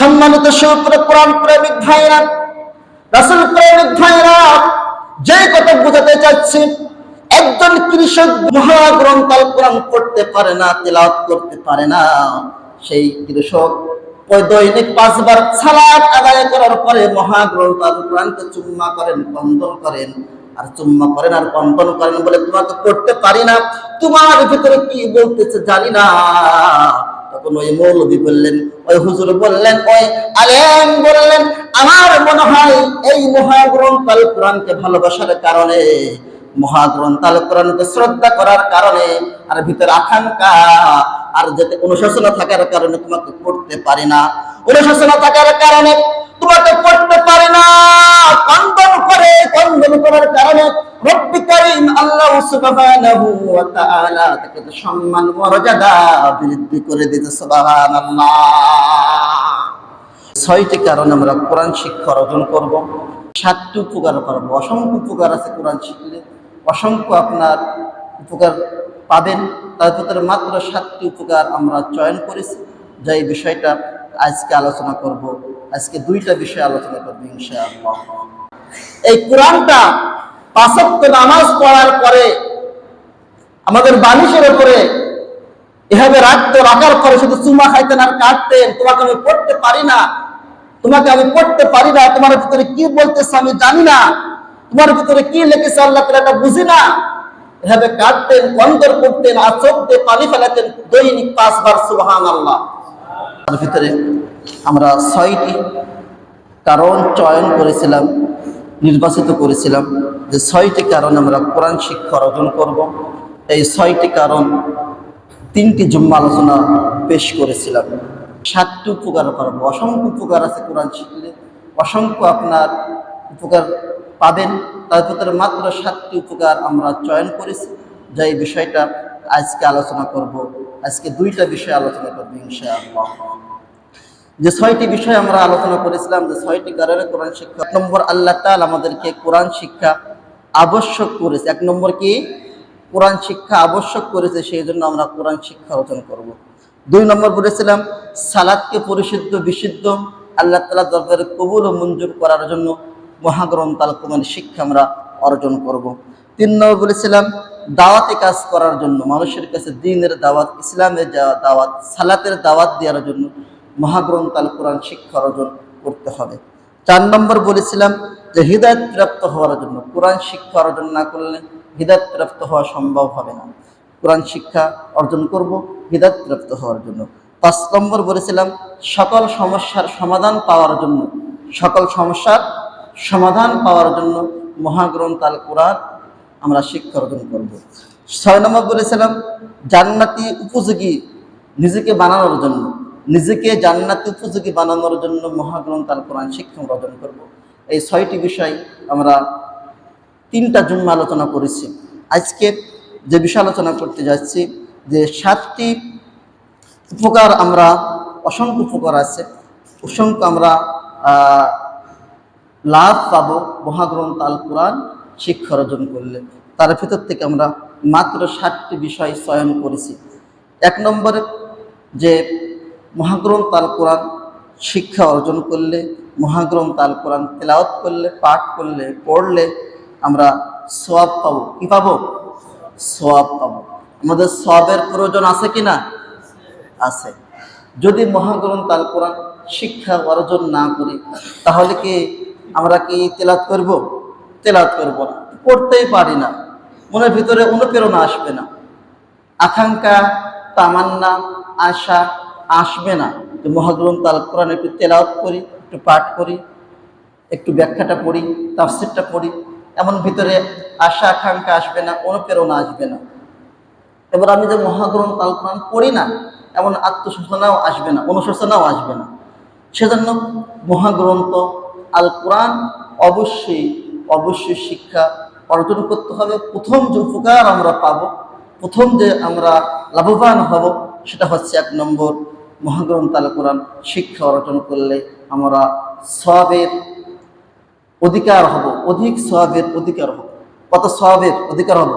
সম্মানিত সুপ্র কোরআন প্রেমিক ভাইরা রাসূল প্রেমিক ভাইরা যে কথা বোঝাতে চাচ্ছি, একজন কৃষক মহাগ্রন্থ আল কোরআন পড়তে পারে না, তেলাওয়াত করতে পারে না, সেই কৃষক দৈনিক পাঁচবার সালাত আদায় করার পরে মহাগ্রন্থ আল কোরআনকে চুম্মা করেন, বন্ধন করেন, আর চুম্মা করেন আর বন্ধন করেন বলে তোমাকে পড়তে পারি না। তোমার ভিতরে কি বলতেছে জানি না। তখন ওই মৌলবী বললেন, ওই হুজুর বললেন, ওই আলেম বললেন, আমার মনে হয় এই মহাগ্রন্থ কোরআনকে ভালোবাসার কারণে, মহাগ্রন্থ কোরআনকে শ্রদ্ধা করার কারণে আর ভিতরে আকাঙ্ক্ষা আর যাতে অনুশাসনা থাকার কারণে তোমাকে পড়তে পারি না। অনুশাসনা থাকার কারণে তোমাকে পড়তে পারি না। কন্দন করে, কন্দন করার কারণে রব্বি করিম আল্লাহ সুবহানাহু ওয়া তাআলা তাকে সম্মান মর্যাদা বৃদ্ধি করে দিতে সুবহানাল্লাহ। ছয়টি কারণে আমরা কোরআন শিক্ষা অর্জন করব। সাতটি উপকার পাবো অসংখ্য উপকার আছে কোরআন শিখলে। অসংখ্য আপনার উপকার পাবেন। তার ভিতরে মাত্র সাতটি উপকার আমরা চয়ন করেছি। যে এই বিষয়টা আজকে আলোচনা করব। আজকে দুইটা বিষয় আলোচনা করব ইনশাআল্লাহ। এই কোরআনটা পাঁচক্য নামাজ পড়ার পরে আমাদের বালিশের উপরে এভাবে রাখতো, রাখার পরে শুধু চুমা খাইতেন আর কাটতেন তোমাকে আমি পড়তে পারি না, তোমাকে আমি পড়তে পারি না, তোমার ভিতরে কি বলতেছে আমি জানি না, তোমার ভিতরে কি লিখেছে আল্লাহ তালা এটা বুঝি না। এভাবে কাটতেন কন্দর করতেন আর চোখ দিয়ে পানি ফেলাতেন দৈনিক পাঁচবার সুবহান আল্লাহ তার ভিতরে আমরা ছয়টি কারণ চয়ন করেছিলাম। নির্বাচিত করেছিলাম যে ছয়টি কারণ আমরা কোরআন শিক্ষা অর্জন করব। এই ছয়টি কারণ তিনটি জুম্মা আলোচনা পেশ করেছিলাম। সাতটি উপকার পারব অসংখ্য উপকার আছে কোরআন শিখলে। অসংখ্য আপনার উপকার পাবেন। তার ভিতরে মাত্র সাতটি উপকার আমরা চয়ন করেছি। যে এই বিষয়টা আজকে আলোচনা করব। আজকে দুইটা বিষয় আলোচনা করব ইনশাআল্লাহ। যে ছয়টি বিষয় আমরা আলোচনা করেছিলাম, যে ছয়টি কারণে কোরআন শিক্ষা, এক নম্বর আল্লাহ তাআলা আমাদেরকে কোরআন শিক্ষা আবশ্যক করেছে এক নম্বর কি কোরআন শিক্ষা আবশ্যক করেছে, সেই জন্য আমরা কোরআন শিক্ষা অর্জন করব। দুই নম্বর বলেছিলাম, সালাদকে পরিশুদ্ধ, বিশুদ্ধ আল্লাহ তালা দরবারে কবুল ও মঞ্জুর করার জন্য মহাগ্রন্থ আল কোরআন শিক্ষা আমরা অর্জন করব। তিন নম্বর বলেছিলাম, দাওয়াতে কাজ করার জন্য, মানুষের কাছে দিনের দাওয়াত, ইসলামের দাওয়াত, সালাতের দাওয়াত দেওয়ার জন্য মহাগ্রন্থ আল কোরআন শিক্ষা অর্জন করতে হবে। চার নম্বর বলেছিলাম যে হৃদায়ত প্রাপ্ত হওয়ার জন্য, কোরআন শিক্ষা অর্জন না করলে হৃদায়ত প্রাপ্ত হওয়া সম্ভব হবে না। কোরআন শিক্ষা অর্জন করব, হৃদায়ত প্রাপ্ত হওয়ার জন্য। পাঁচ নম্বর বলেছিলাম, সকল সমস্যার সমাধান পাওয়ার জন্য, সকল সমস্যার সমাধান পাওয়ার জন্য মহাগ্রন্থ আল কোরআন আমরা শিক্ষা অর্জন করব। ছয় নম্বর বলেছিলাম, জান্নাতি উপযোগী নিজেকে বানানোর জন্য নিজেকে জান্নাতি উপযোগী বানানোর জন্য মহাগ্রন্থ আল কোরআন শিক্ষা অর্জন করব। এই ছয়টি বিষয় আমরা তিনটা জন্য আলোচনা করেছি। আজকে যে বিষয় আলোচনা করতে যাচ্ছি, যে সাতটি উপকার আমরা, অসংখ্য উপকার আছে, অসংখ্য আমরা লাভ পাব মহাগ্রন্থ আল কোরআন শিক্ষা অর্জন করলে। তার ভেতর থেকে আমরা মাত্র সাতটি বিষয় চয়ন করেছি। এক নম্বরে যে মহাগ্রন্থ আল কোরআন শিক্ষা অর্জন করলে, মহাগ্রন্থ আল কোরআন তেলাওয়াত করলে, পাঠ করলে, পড়লে আমরা সোয়াব পাবো। কি পাবো? সোয়াব পাবো। আমাদের সবের প্রয়োজন আছে কি না? আছে। যদি মহাগ্রন্থ আল কোরআন শিক্ষা অর্জন না করি, তাহলে কি আমরা কি তেলাত করব? তেলাত করব না। পড়তেই পারি না। মনের ভিতরে অনুপ্রেরণা আসবে না। আকাঙ্ক্ষা, তামান্না, আশা আসবে না। যে মহাগ্রন্থ আল কোরআন একটু তেলাওত করি, একটু পাঠ করি, একটু ব্যাখ্যাটা পড়ি, তাফসিরটা পড়ি। এমন ভিতরে আশা, আকাঙ্ক্ষা আসবে না, অনুপ্রেরণা আসবে না। এবার আমি যে মহাগ্রন্থ আল কোরআন পড়ি না, এমন আত্মশোচনাও আসবে না, অনুশোচনাও আসবে না। সেজন্য মহাগ্রন্থ আল কোরআন অবশ্যই অবশ্যই শিক্ষা অর্জন করতে হবে। প্রথম যে উপকার আমরা পাবো, প্রথম যে আমরা লাভবান হব, সেটা হচ্ছে এক নম্বর মহাগ্রন্থ আল কোরআন শিক্ষা অর্জন করলে আমরা সবের অধিকার হব, অধিক সবের অধিকার হব। কত সবের অধিকার হব?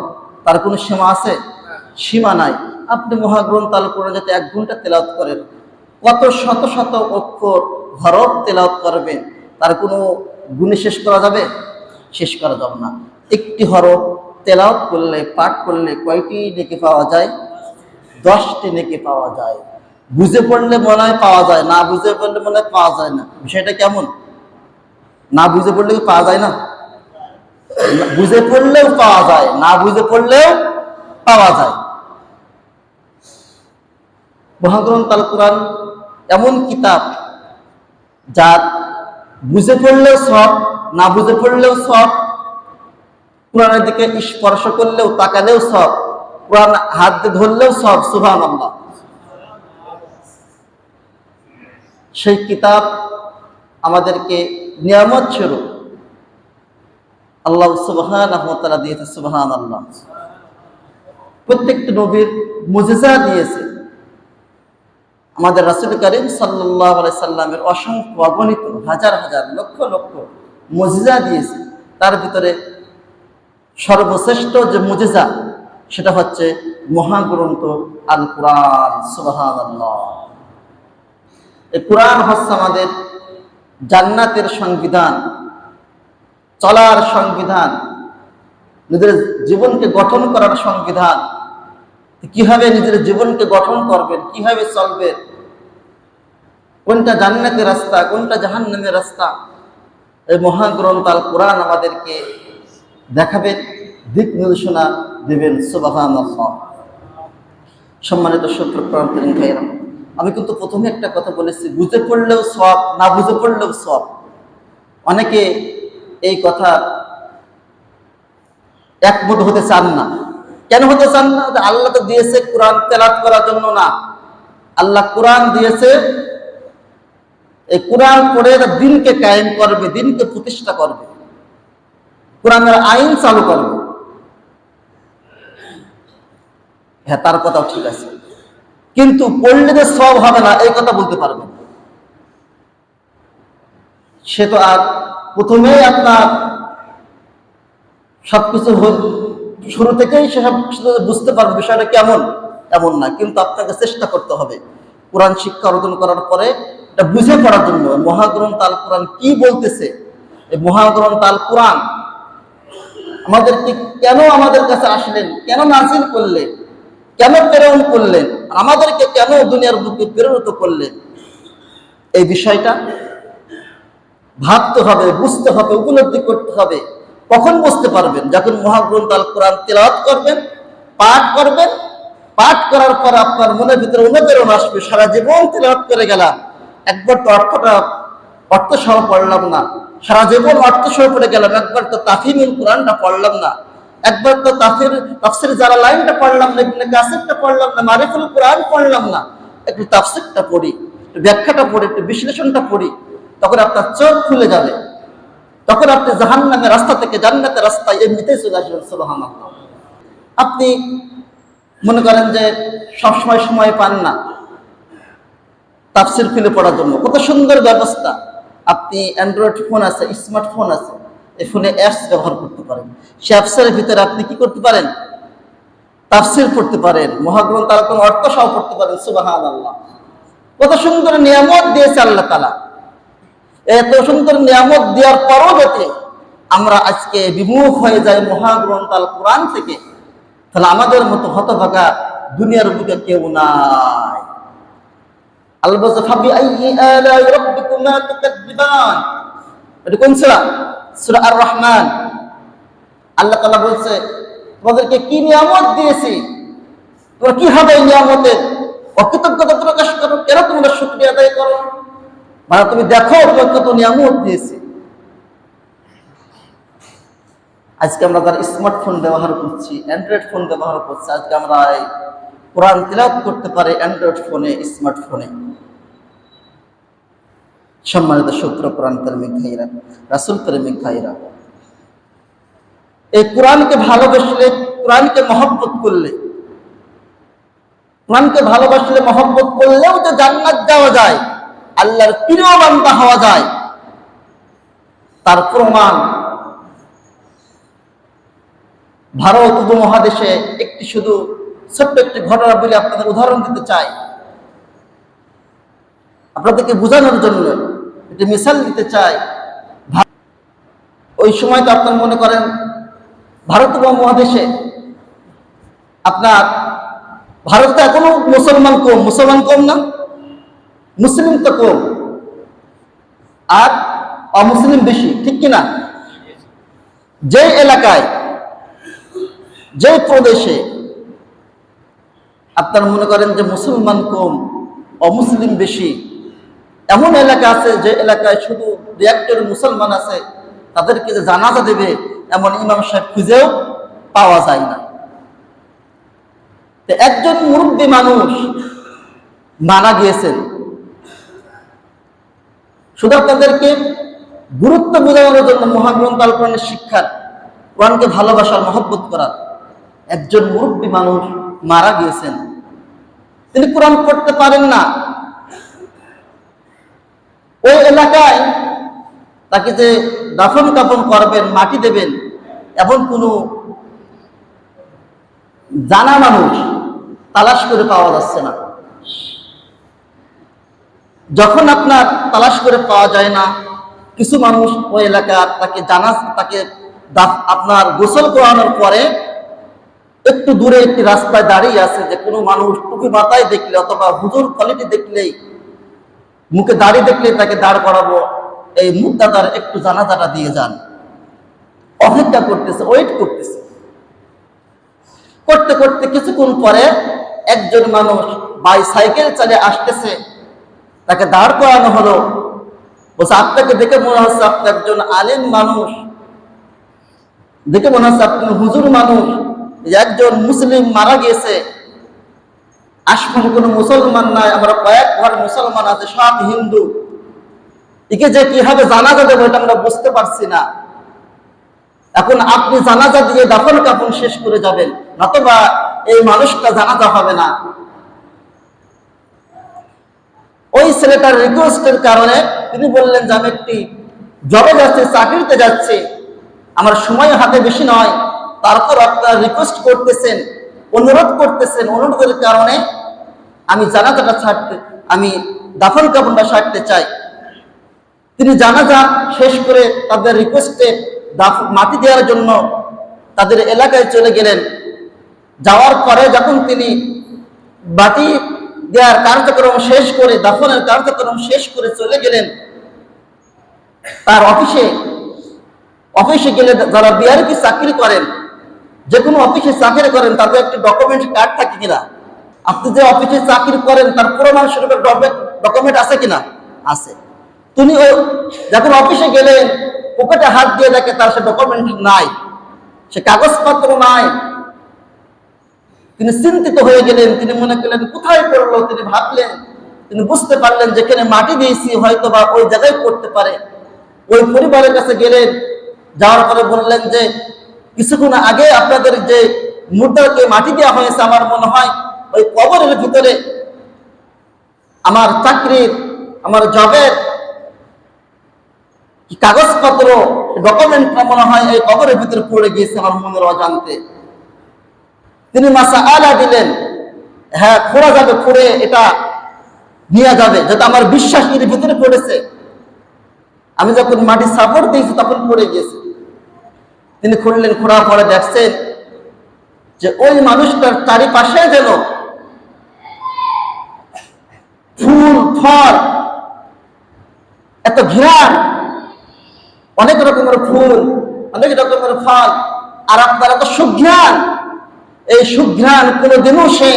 তার কোনো সীমা আছে? সীমা নাই। আপনি মহাগ্রন্থ আল কোরআন যাতে এক ঘণ্টা তেলাওয়াত করেন, কত শত শত অক্ষর হরফ তেলাওয়াত করবেন, তার কোনো গুণে শেষ করা যাবে? শেষ করা যাবে না। একটি হরফ তেলাওয়াত করলে, পাঠ করলে কয়টি নেকি পাওয়া যায়? দশটি নেকি পাওয়া যায়। বুঝে পড়লে মনে হয় পাওয়া যায়, না বুঝে পড়লে মনে হয় পাওয়া যায় না। বিষয়টা কেমন? না বুঝে পড়লে পাওয়া যায় না? বুঝে পড়লেও পাওয়া যায়, না বুঝে পড়লেও পাওয়া যায়। মহাগ্রন্থ আল কোরআন এমন কিতাব যার বুঝে পড়লেও সব, না বুঝে পড়লেও সব, কোরআনের দিকে স্পর্শ করলেও তাকালেও সব, কোরআন হাত ধরলেও সব সুভান আল্লাহ সেই কিতাব আমাদেরকে নিয়ামত স্বরূপ আল্লাহ সুবহান আহমতালা দিয়েছে সুবহান আল্লাহ প্রত্যেকটি নবীর মুজেজা দিয়েছে। আমাদের রাসুল করিম সাল্লাহ সাল্লামের অসংখ্য অগণিত হাজার হাজার লক্ষ লক্ষ মজিজা দিয়েছে। তার ভিতরে সর্বশ্রেষ্ঠ যে মুজিজা, সেটা হচ্ছে মহাগ্রন্থ আল সুবাহান আল্লাহ এই কোরআন হচ্ছে আমাদের জান্নাতের সংবিধান, চলার সংবিধান, নিজের জীবনকে গঠন করার সংবিধান। কীভাবে নিজের জীবনকে গঠন করবেন, কীভাবে চলবেন কোনটা জান্নাতের রাস্তা, কোনটা জাহান্নামের রাস্তা? এই মহাগ্রন্থ আল কোরআন আমাদেরকে দেখাবেন দিক নির্দেশনা দেবেন সুবাহান সম্মানিত সূত্র প্রান্তিন ভাইয়েরা। আমি কিন্তু প্রথমে একটা কথা বলেছি, বুঝে পড়লেও সব, না বুঝে পড়লেও সব। অনেকে এই কথা একমত হতে চান না। কেন হতে চান না? আল্লাহ তো দিয়েছে কোরআন তেলাত করার জন্য না। আল্লাহ কোরআন দিয়েছে, এই কোরআন পড়ে দিনকে কায়েম করবে, দিনকে প্রতিষ্ঠা করবে। কোরআনের আইন চালু করবে। হ্যাঁ তার কথাও ঠিক আছে। কিন্তু পড়লে সব হবে না, এই কথা বলতে পারবে সে তো আর প্রথমেই আপনার সবকিছু শুরু থেকেই সে সব বুঝতে পারবে, বিষয়টা কেমন? এমন না, কিন্তু আপনাকে চেষ্টা করতে হবে। কোরআন শিক্ষা অর্জন করার পরে এটা বুঝে পড়ার জন্য, মহাগ্রন্থ আল কোরআন কি বলতেছে? এই মহাগ্রন্থ আল কোরআন আমাদেরকে কেন আমাদের কাছে আসলেন? কেন নাজিল করলেন? কেন প্রেরণ করলেন? আমাদেরকে কেন দুনিয়ার বুকে প্রেরিত করলেন? এই বিষয়টা ভাবতে হবে, বুঝতে হবে, উপলব্ধি করতে হবে। কখন বুঝতে পারবেন? যখন মহাগ্রন্থ আল কোরআন তেলাওয়াত করবেন, পাঠ করবেন, পাঠ করার পর আপনার মনের ভিতরে অনুপ্রেরণ আসবে, সারা জীবন তেলাওয়াত করে গেলাম। একবার তো অর্থটা অর্থ সহ পড়লাম না। সারা জীবন অর্থ সহ পড়ে গেলাম, একবার তো তাফিমুল কোরআনটা পড়লাম না। একবার তো তাফির তাফসির যারা লাইনটা পড়লাম না ইবনে কাসিরটা পড়লাম না, মারিফুল কোরআন পড়লাম না, একটু তাফসিরটা পড়ি, একটু ব্যাখ্যাটা পড়ি, একটু বিশ্লেষণটা পড়ি, তখন আপনার চোখ খুলে যাবে। তখন আপনি জাহান্নামের রাস্তা থেকে জান্নাতের রাস্তায় এমনিতেই চলে আসবেন, সুবহানাল্লাহ। আপনি মনে করেন যে সবসময় সময় পান না তাফসির খুলে পড়ার জন্য। কত সুন্দর ব্যবস্থা। আপনি অ্যান্ড্রয়েড ফোন আছে, স্মার্টফোন আছে এই ফোনে অ্যাপস ব্যবহার করতে পারেন। সে অ্যাপসের ভিতরে আপনি কি করতে পারেন? তাফসির পড়তে পারেন, মহাগ্রন্থ তার কোন অর্থ সহ পড়তে পারেন সুবাহান আল্লাহ কত সুন্দর নিয়ামত দিয়েছে আল্লাহ তালা এত সুন্দর নিয়ামত দেওয়ার পরও যাতে আমরা আজকে বিমুখ হয়ে যাই মহাগ্রন্থ আল কোরআন থেকে। তাহলে আমাদের মতো হতভাগা দুনিয়ার বুকে কেউ নাই। আল্লাহ ফাবি আইয়ি আলাই রাব্বিকুমা তুকাদ্দিবান। এটা কোন সূরা? সূরা আর রহমান আল্লাহ তাআলা বলছে, তোমাদেরকে কি নিয়ামত দিয়েছি? তোমরা কি হবে এই নিয়ামতের অকৃতজ্ঞতা প্রকাশ করো? কেন তোমরা শুকরিয়া আদায় করো? মানে তুমি দেখো তোমার কত নিয়ামত দিয়েছি। আজকে আমরা যারা স্মার্টফোন ব্যবহার করছি, অ্যান্ড্রয়েড ফোন ব্যবহার করছি, আজকে আমরা কোরআন তিলাপ করতে পারি অ্যান্ড্রয়েড ফোনে, স্মার্টফোনে। সম্মানিত সূত্র কোরআন প্রেমিক ভাইরা রাসুল প্রেমিক ভাইরা এই কোরআনকে ভালোবাসলে, কোরআনকে মহব্বত করলে, কোরআনকে ভালোবাসলে মহব্বত করলেও যে জান্নাত যাওয়া যায়, আল্লাহর প্রিয় বান্দা হওয়া যায়। তার প্রমাণ, ভারত উপমহাদেশে একটি শুধু ছোট্ট একটি ঘটনা বলে আপনাদের উদাহরণ দিতে চাই। আপনাদেরকে বোঝানোর জন্য একটি মিসাল দিতে চাই ওই সময় তো আপনার মনে করেন, ভারত মহাদেশে আপনার, ভারতে এখনও মুসলমান কম মুসলমান কম না, মুসলিম তো কম। আর অমুসলিম বেশি, ঠিক কিনা? যে এলাকায় যে প্রদেশে আপনার মনে করেন যে মুসলমান কম, অমুসলিম বেশি এমন এলাকা আছে যে এলাকায় শুধু দু একজন মুসলমান আছে, তাদেরকে যে জানাজা দেবে এমন ইমাম সাহেব খুঁজেও পাওয়া যায় না। একজন মুরব্বী মানুষ মারা গিয়েছেন। শুধু আপনাদেরকে গুরুত্ব বোঝানোর জন্য মহাগ্রন্থ আল কোরআনের শিক্ষার, কোরআনকে ভালোবাসার, মহব্বত করার একজন মুরব্বী মানুষ মারা গিয়েছেন। তিনি কোরআন করতে পারেন না ওই এলাকায় তাকে যে দাফন কাফন করবেন, মাটি দেবেন, এমন কোনো জানা মানুষ তালাশ করে পাওয়া যাচ্ছে না। যখন আপনার তালাশ করে পাওয়া যায় না, কিছু মানুষ ওই এলাকার তাকে জানা, তাকে আপনার গোসল করানোর পরে একটু দূরে একটি রাস্তায় দাঁড়িয়ে আছে যে কোনো মানুষ টুপি মাথায় দেখলে অথবা হুজুর কোয়ালিটি দেখলেই মুখে দাঁড়িয়ে দেখলে তাকে দাঁড় করাবো। এই মুখটা তার একটু জানাজাটা দিয়ে যান। অপেক্ষা করতেছে ওয়েট করতেছে। করতে করতে কিছুক্ষণ পরে একজন মানুষ বাইসাইকেল চালিয়ে আসতেছে। তাকে দাঁড় করানো হলো। বলছে, আপনাকে দেখে মনে হচ্ছে আপনি একজন আলেম মানুষ। দেখে মনে হচ্ছে আপনি হুজুর মানুষ। একজন মুসলিম মারা গিয়েছে। আশপাশে কোনো মুসলমান নাই, আমরা কয়েক ঘর মুসলমান আছে, সব হিন্দু। একে যে কীভাবে জানাজা দেবো এটা আমরা বুঝতে পারছি না। এখন আপনি জানাজা দিয়ে দাফন কাফন শেষ করে যাবেন, নতবা এই মানুষটা জানাজা হবে না। ওই ছেলেটার রিকোয়েস্টের কারণে তিনি বললেন, যে আমি একটি জবে যাচ্ছি, চাকরিতে যাচ্ছি। আমার সময় হাতে বেশি নয়। তারপর আপনারা রিকোয়েস্ট করতেছেন। অনুরোধ করতেছেন অনুরোধের কারণে আমি জানাজাটা ছাড়তে, আমি দাফন কাফনটা ছাড়তে চাই। তিনি জানাজা শেষ করে তাদের রিকোয়েস্টে মাটি দেওয়ার জন্য তাদের এলাকায় চলে গেলেন। যাওয়ার পরে যখন তিনি বাটি দেওয়ার কার্যক্রম শেষ করে, দাফনের কার্যক্রম শেষ করে চলে গেলেন, তার অফিসে অফিসে গেলে যারা বিআরপি চাকরি করেন যে কোনো অফিসে চাকরি করেন তাদের একটি ডকুমেন্ট কার্ড থাকে কিনা? আপনি যে অফিসে চাকরি করেন, তার প্রমাণ স্বরূপের ডকুমেন্ট আছে কিনা? আছে। তুমি ও যখন অফিসে গেলে পকেটে হাত দিয়ে দেখে তার সে ডকুমেন্ট নাই, সে কাগজপত্র নাই। তিনি চিন্তিত হয়ে গেলেন, তিনি মনে করলেন, কোথায় পড়ল? তিনি ভাবলেন, তিনি বুঝতে পারলেন যেখানে মাটি দিয়েছি হয়তো বা ওই জায়গায় পড়তে পারে। ওই পরিবারের কাছে গেলেন, যাওয়ার পরে বললেন যে কিছুক্ষণ আগে আপনাদের যে মুদ্রাকে মাটি দেওয়া হয়েছে, আমার মনে হয় ওই কবরের ভিতরে আমার চাকরির, আমার জবের কাগজপত্র ডকুমেন্টটা মনে হয় এই কবরের ভিতরে পড়ে গিয়েছে আমার মনের অজান্তে। তিনি মাসা আলা দিলেন হ্যাঁ খোঁড়া যাবে, খুঁড়ে এটা নিয়ে যাবে, যাতে আমার বিশ্বাস এর ভিতরে পড়েছে। আমি যখন মাটি সাপোর্ট দিয়েছি, তখন পড়ে গিয়েছে। তিনি খুললেন, খোঁড়ার পরে দেখছেন যে ওই মানুষটার চারিপাশে যেন ফুল, ফল, এত ঘিরান, অনেক রকমের ফুল, অনেক রকমের ফল, আর আপনার এত সুঘ্রাণ। এই সুঘ্রাণ কোনোদিনও সে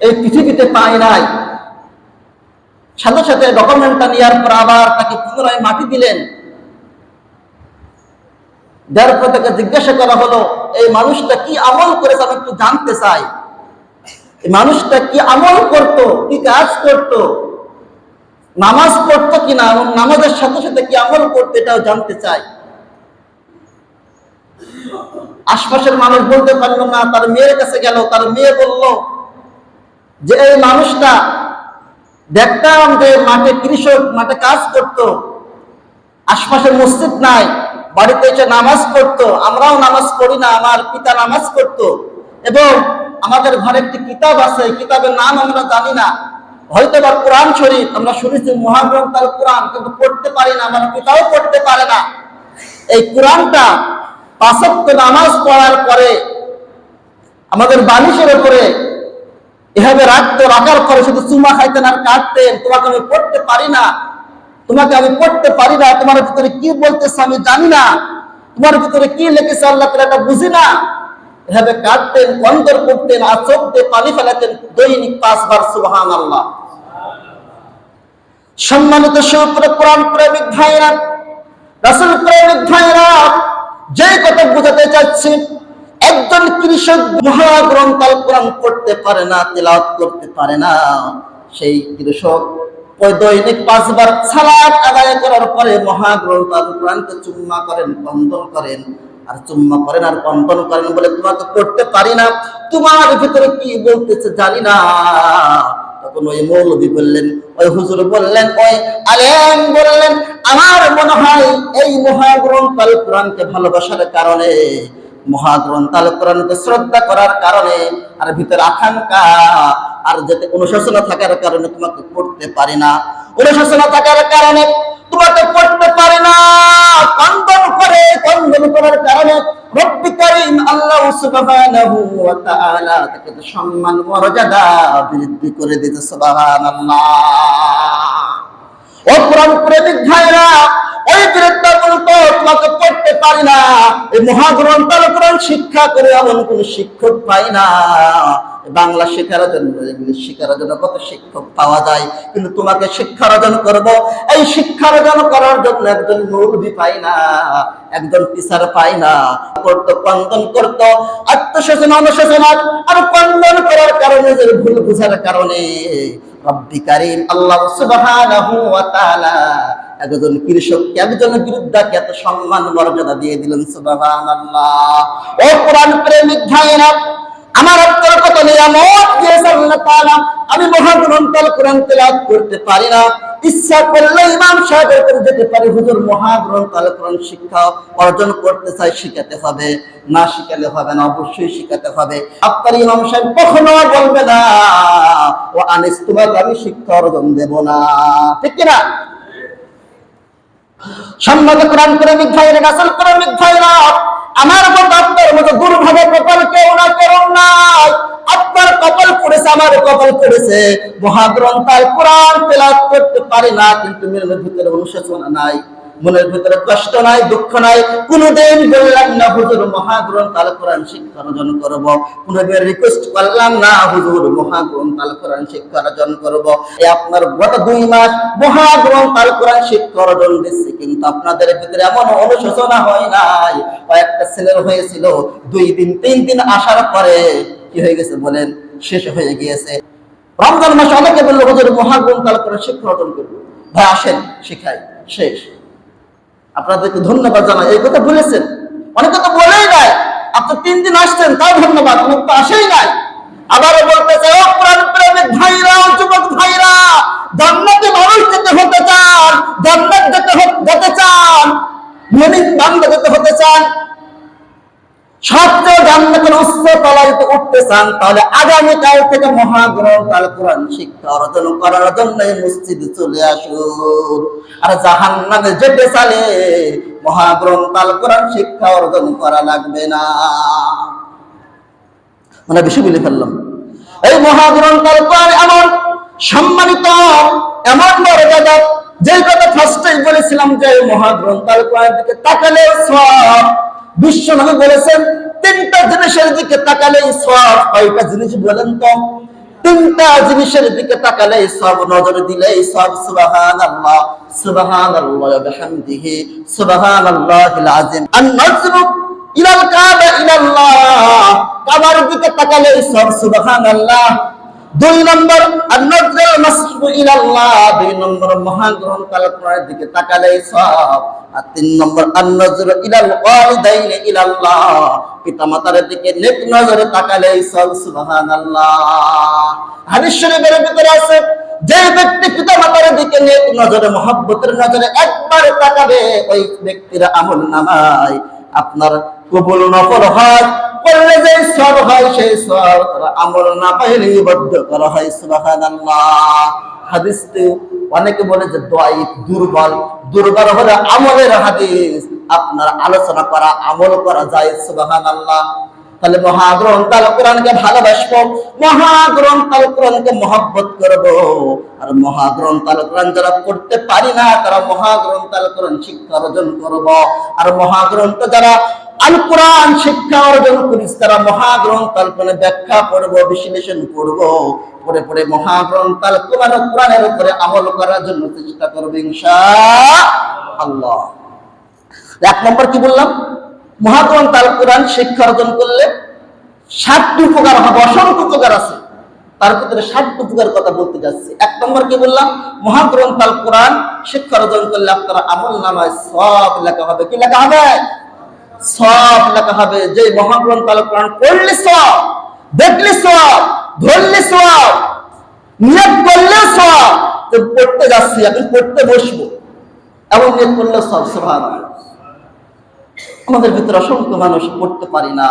এই পৃথিবীতে পায় নাই। সাথে সাথে ডকুমেন্টটা নেওয়ার পর আবার তাকে পুনরায় মাটি দিলেন। পর তাকে জিজ্ঞাসা করা হলো, এই মানুষটা কি আমল করেছে? আমি একটু জানতে চাই। এই মানুষটা কি আমল করত? কি কাজ করত? নামাজ পড়তো কিনা? এবং নামাজের সাথে সাথে কি আমল করতো? এটাও জানতে চাই। আশপাশের মানুষ বলতে পারল না, তার মেয়ের কাছে গেল, তার মেয়ে বলল, যে এই মানুষটা, দেখতাম যে মাঠে কৃষক, মাঠে কাজ করত আশপাশের মসজিদ নাই বাড়িতে এসে নামাজ পড়তো, আমরাও নামাজ পড়ি না, আমার পিতা নামাজ পড়তো। এবং আমাদের ঘরে একটি কিতাব আছে কিতাবের নাম আমরা জানি না। হয়তো বা কোরআন শরীফ, আমরা শুনেছি মহাগ্রন্থ আল কোরআন, কিন্তু পড়তে পারি না আমার পিতাও পড়তে পারে না। এই কোরআনটা পাঁচক্য নামাজ পড়ার পরে আমাদের বালিশের উপরে এভাবে রাখতো, রাখার পরে শুধু চুমা খাইতেন আর কাটতেন তোমাকে আমি পড়তে পারি না, তোমাকে আমি পড়তে পারি না, তোমার কি বলতেছে আমি জানি না। তোমার ভিতরে কি লিখেছে আল্লাহ তালা এটা বুঝি না। এভাবে কাটতেন কন্দর করতেন আর পানি ফেলাতেন দৈনিক পাঁচবার সুবহান আল্লাহ সম্মানিত শিবপুরে কোরআন প্রেমিক ভাইরা রাসুল প্রেমিক ভাইরা যে কথা বোঝাতে চাচ্ছি, একজন কৃষক মহাগ্রন্থ আল কোরআন পড়তে পারে না, তেলাওয়াত করতে পারে না, সেই কৃষক ওই দৈনিক পাঁচবার সালাত আদায় করার পরে কোরআনকে চুম্মা করেন বন্ধন করেন। আর চুম্মা করেন আর করেন বলে তোমাকে করতে পারি না। তোমার ভিতরে কি বলতেছে জানি না। তখন ওই বললেন, ওই হুজুর বললেন, ওই আলেম বললেন, আমার মনে হয় এই মহাগ্রন্থ আল কোরআনকে ভালোবাসার কারণে, মহাগ্রন্থ আল কোরআনকে শ্রদ্ধা করার কারণে, আর ভিতরে আকাঙ্ক্ষা আর যাতে অনুশাসনা থাকার কারণে তোমাকে পড়তে পারি না। অনুশাসনা থাকার কারণে তোমাকে পড়তে পারি না। কন্দন করে কন্দন করার কারণে শিক্ষা করে এমন কোন শিক্ষক পাই না। বাংলা শেখার জন্য শেখার জন্য কত শিক্ষক পাওয়া যায়, কিন্তু তোমাকে শিক্ষা অর্জন করব। এই শিক্ষা অর্জন করার জন্য একজন মৌলবি পাই না, একজন টিচার পাই না। করতো কন্দন করতো আত্মশোচনা অনুশোচনা আর কন্দন করার কারণে যে ভুল বুঝার কারণে। রব্বি কারিম, আল্লাহ একজন একজন এত সম্মান, মর্যাদা দিয়ে দিলেন, সুবহানাল্লাহ। ও কোরআন প্রেমিক ভাইরা আমার অন্তর কত নিয়ামত দিয়েছে আল্লাহ তাআলা, আমি মহাগ্রন্থ আল কোরআন তেলাওয়াত করতে পারি না। ইচ্ছা করলে ইমাম সাহেবের কাছে যেতে পারি। হুজুর মহাগ্রন্থ আল কোরআন শিক্ষা অর্জন করতে চাই, শিখাতে হবে। না শিখালে হবে না, অবশ্যই শিখাতে হবে। আপনার ইমাম সাহেব কখনো বলবে না, ও আনিস, তোমাকে আমি শিক্ষা অর্জন দেব না। ঠিক কিনা? সম্মত কোরআন প্রেমিক ভাইরা রাসূল প্রেমিক ভাইরা আমার মতো আপনার মতো ভাবে কপাল কেউ না কেউ নাই। আপনার কপাল পড়েছে, আমার কপাল পড়েছে। মহাগ্রন্থায় কোরআন তেলাত করতে পারে না, কিন্তু মেয়ের ভিতরে অনুশোচনা নাই। মনের ভিতরে কষ্ট নাই, দুঃখ নাই, কোনোদিন বললাম না, হুজুর মহাগ্রন্থ আল কোরআন শিক্ষা অর্জন করব। কোনোদিন রিকোয়েস্ট করলাম না, হুজুর মহাগ্রন্থ আল কোরআন শিক্ষা অর্জন করব। এই আপনার গত দুই মাস মহাগ্রন্থ আল কোরআন শিক্ষা অর্জন দিচ্ছি, কিন্তু আপনাদের ভিতরে এমন অনুশোচনা হয় নাই। কয়েকটা ছেলের হয়েছিল, দুই দিন, তিন দিন আসার পরে কি হয়ে গেছে বলেন? শেষ হয়ে গিয়েছে। রমজান মাসে অনেকে বলল, হুজুর মহাগ্রন্থ আল কোরআন শিক্ষা অর্জন করব। ভাই, আসেন, শিখাই, শেষ। আপনাদেরকে ধন্যবাদ জানাই। এই কথা বলেছেন। অনেকে তো বলেই নাই। আপনি তিন দিন আসছেন, তাও ধন্যবাদ। অনেক তো আসেই নাই। আবারও বলতে চাই অপ্রাণ প্রেমিক ভাইরা যুবক ভাইরা, জান্নাতে মানুষ যেতে হতে চান, জান্নাত যেতে হতে চান মনিক বান্ধব যেতে হতে চান সবচেয়ে জান্নাতের উচ্চ তলায় যদি উঠতে চান, তাহলে আগামীকাল থেকে মহাগ্রন্থ আল কোরআন শিক্ষা অর্জন করার জন্য মসজিদে চলে আসুন। আর জাহান নামে যেতে চালে মহাগ্রন্থ আল কোরআন শিক্ষা অর্জন করা লাগবে না। মানে বেশি বলে ফেললাম। এই মহাগ্রন্থ আল কোরআন এমন সম্মানিত, এমন মর্যাদা যে কথা ফার্স্টেই বলেছিলাম যে মহাগ্রন্থ আল কোরআন দিকে তাকালে সব বিশ্ব নবী বলেছেন, তিনটা জিনিসের দিকে তাকালে সব কয়টা জিনিস বলেন তো, তিনটা জিনিসের দিকে তাকালে সব নজর দিলে সব সুবহান আল্লাহ সুবহান আল্লাহ বিহামদিহি সুবহান আল্লাহিল আযীম। আন নজরু ইলাল কাবা ইলাল্লাহ, কাবার দিকে তাকালে সব সুবহান আল্লাহ দুই নম্বর দুই নম্বর মহাগ্রন্থ আল কোরআনের দিকে তাকালে সব। আর তিন নম্বর, আন-নজরু ইলাল ওয়ালিদাইন ইলাল্লাহ। পিতামাতার দিকে নেক নজরে তাকালে সব, সুবহানাল্লাহ। হাদিস শরীফের ভিতরে আছে, যে ব্যক্তি পিতামাতার দিকে নেক নজরে, মহব্বতের নজরে একবার তাকাবে, ওই ব্যক্তির আমল নামায় আপনার কবুল নফল হয়। করলে যে সব হয় সেই সব। আমল না পাইলে বদ্ধ করা হয়, সুবহানাল্লাহ। হাদিসটি অনেকে বলে যে দোয়াই দুর্বল। দুর্বল হলে আমলের হাদিস। আপনার আলোচনা করা, আমল করা যায়, সুবহানাল্লাহ। তাহলে মহাগ্রন্থ আল কোরআনকে ভালোবাসবো, মহাগ্রন্থ আল কোরআনকে মহব্বত করব। আর মহাগ্রন্থ আল কোরআন যারা পড়তে পারি না, তারা মহাগ্রন্থ আল কোরআন শিক্ষা অর্জন করব। আর মহাগ্রন্থ যারা আল কোরআন শিক্ষা অর্জন করিস, তারা মহাগ্রন্থ আল কোরআনে ব্যাখ্যা করব, বিশ্লেষণ করব। পরে পরে মহাগ্রন্থ আল কোরআন কোরআনের উপরে আমল করার জন্য চেষ্টা করব ইনশাআল্লাহ এক নম্বর কি বললাম? মহাগ্রন্থ আল কোরআন শিক্ষা অর্জন করলে ষাটটি উপকার হবে, অসংখ্য উপকার আছে। তার ভিতরে ষাটটি উপকার কথা বলতে যাচ্ছি। এক নম্বর কি বললাম? মহাগ্রন্থ আল কোরআন শিক্ষা অর্জন করলে আপনার আমল নামায় সব লেখা হবে। কি লেখা হবে? সব লেখা হবে। যে মহাগ্রন্থ আল কোরআন পড়লে সব দেখলে সব ধরলে সব নিয়োগ করলে সব পড়তে যাচ্ছি, এখন পড়তে বসবো এবং নিয়োগ করলে সব সভা আমাদের ভিতরে অসংখ্য মানুষ পড়তে পারি না।